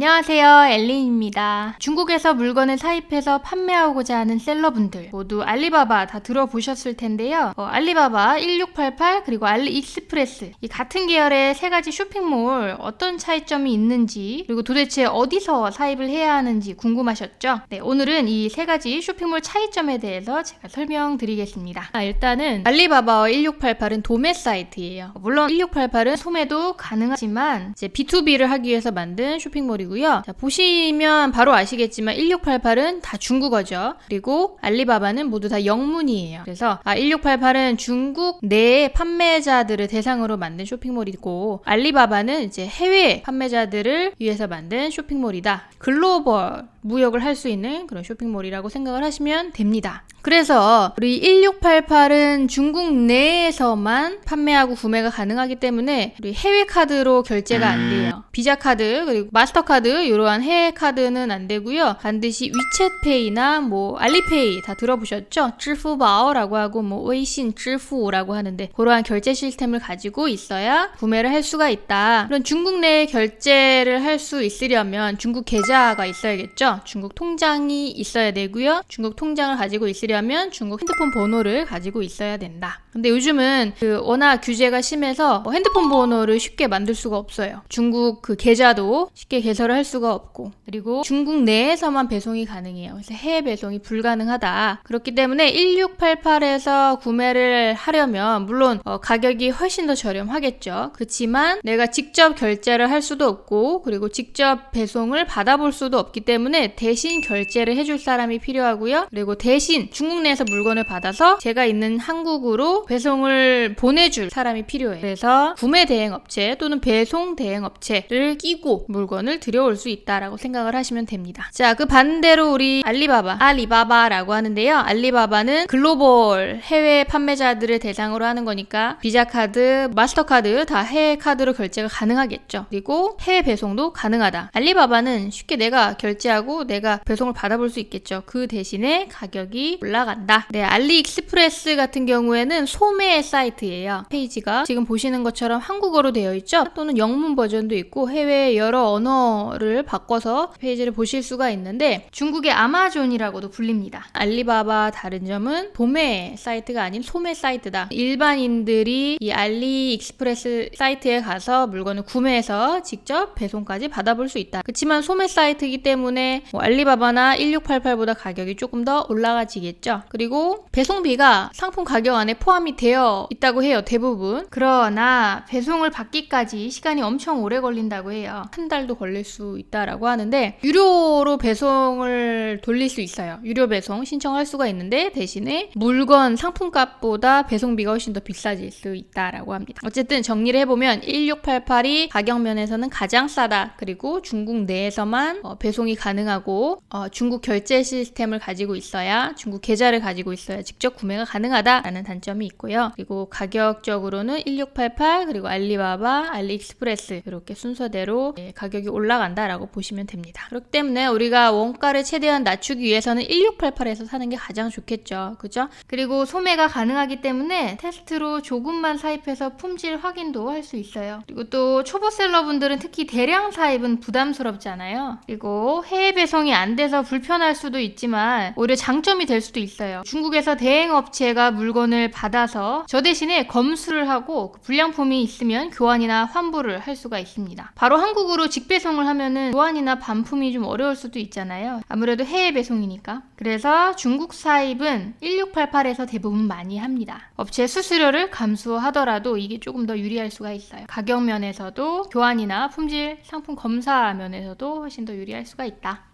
안녕하세요. 엘린입니다. 중국에서 물건을 사입해서 판매하고자 하는 셀러분들 모두 알리바바 다 들어보셨을 텐데요. 어, 알리바바 1688 그리고 알리익스프레스 이 같은 계열의 세 가지 쇼핑몰 어떤 차이점이 있는지 그리고 도대체 어디서 사입을 해야 하는지 궁금하셨죠? 네, 오늘은 이 세 가지 쇼핑몰 차이점에 대해서 제가 설명드리겠습니다. 아, 일단은 알리바바와 1688은 도매 사이트예요. 물론 1688은 소매도 가능하지만 이제 B2B를 하기 위해서 만든 쇼핑몰이고 요. 자, 보시면 바로 아시겠지만 1688은 다 중국어죠. 그리고 알리바바는 모두 다 영문이에요. 그래서 아, 1688은 중국 내 판매자들을 대상으로 만든 쇼핑몰이고 알리바바는 이제 해외 판매자들을 위해서 만든 쇼핑몰이다. 글로벌 무역을 할 수 있는 그런 쇼핑몰이라고 생각을 하시면 됩니다. 그래서 우리 1688은 중국 내에서만 판매하고 구매가 가능하기 때문에 우리 해외 카드로 결제가 안 돼요. 비자 카드 그리고 마스터 카드 이러한 해외 카드는 안 되고요. 반드시 위챗페이나 뭐 알리페이 다 들어보셨죠? 支付宝라고 하고 뭐 웨이신 支付라고 하는데 그러한 결제 시스템을 가지고 있어야 구매를 할 수가 있다. 그런 중국 내 결제를 할 수 있으려면 중국 계좌가 있어야겠죠? 중국 통장이 있어야 되고요. 중국 통장을 가지고 있으려면 중국 핸드폰 번호를 가지고 있어야 된다. 근데 요즘은 그 워낙 규제가 심해서 뭐 핸드폰 번호를 쉽게 만들 수가 없어요. 중국 그 계좌도 쉽게 개설을 할 수가 없고 그리고 중국 내에서만 배송이 가능해요. 그래서 해외 배송이 불가능하다. 그렇기 때문에 1688에서 구매를 하려면 물론 어, 가격이 훨씬 더 저렴하겠죠. 그렇지만 내가 직접 결제를 할 수도 없고 그리고 직접 배송을 받아볼 수도 없기 때문에 대신 결제를 해줄 사람이 필요하고요. 그리고 대신 중국 내에서 물건을 받아서 제가 있는 한국으로 배송을 보내줄 사람이 필요해요. 그래서 구매 대행 업체 또는 배송 대행 업체를 끼고 물건을 들여올 수 있다라고 생각을 하시면 됩니다. 자, 그 반대로 우리 알리바바, 알리바바라고 하는데요. 알리바바는 글로벌 해외 판매자들을 대상으로 하는 거니까 비자 카드, 마스터 카드 다 해외 카드로 결제가 가능하겠죠. 그리고 해외 배송도 가능하다. 알리바바는 쉽게 내가 결제하고 내가 배송을 받아볼 수 있겠죠. 그 대신에 가격이 올라간다. 네, 알리익스프레스 같은 경우에는 소매 사이트예요. 페이지가 지금 보시는 것처럼 한국어로 되어 있죠. 또는 영문 버전도 있고 해외 여러 언어를 바꿔서 페이지를 보실 수가 있는데 중국의 아마존이라고도 불립니다. 알리바바 다른 점은 도매 사이트가 아닌 소매 사이트다. 일반인들이 이 알리익스프레스 사이트에 가서 물건을 구매해서 직접 배송까지 받아볼 수 있다. 그렇지만 소매 사이트이기 때문에 뭐 알리바바나 1688보다 가격이 조금 더 올라가지겠죠. 그리고 배송비가 상품 가격 안에 포함이 되어 있다고 해요. 대부분. 그러나 배송을 받기까지 시간이 엄청 오래 걸린다고 해요. 한 달도 걸릴 수 있다라고 하는데 유료로 배송을 돌릴 수 있어요. 유료 배송 신청할 수가 있는데 대신에 물건 상품값보다 배송비가 훨씬 더 비싸질 수 있다라고 합니다. 어쨌든 정리를 해보면 1688이 가격 면에서는 가장 싸다. 그리고 중국 내에서만 어, 배송이 가능 하고 어, 중국 결제 시스템을 가지고 있어야 중국 계좌를 가지고 있어야 직접 구매가 가능하다라는 단점이 있고요. 그리고 가격적으로는 1688 그리고 알리바바, 알리익스프레스 이렇게 순서대로 예, 가격이 올라간다라고 보시면 됩니다. 그렇기 때문에 우리가 원가를 최대한 낮추기 위해서는 1688에서 사는 게 가장 좋겠죠. 그죠? 그리고 소매가 가능하기 때문에 테스트로 조금만 사입해서 품질 확인도 할 수 있어요. 그리고 또 초보 셀러분들은 특히 대량 사입은 부담스럽잖아요. 그리고 해외 배송이 안 돼서 불편할 수도 있지만 오히려 장점이 될 수도 있어요. 중국에서 대행 업체가 물건을 받아서 저 대신에 검수를 하고 그 불량품이 있으면 교환이나 환불을 할 수가 있습니다. 바로 한국으로 직배송을 하면은 교환이나 반품이 좀 어려울 수도 있잖아요. 아무래도 해외 배송이니까. 그래서 중국 사입은 1688에서 대부분 많이 합니다. 업체 수수료를 감수하더라도 이게 조금 더 유리할 수가 있어요. 가격 면에서도 교환이나 품질 상품 검사 면에서도 훨씬 더 유리할 수가 있다.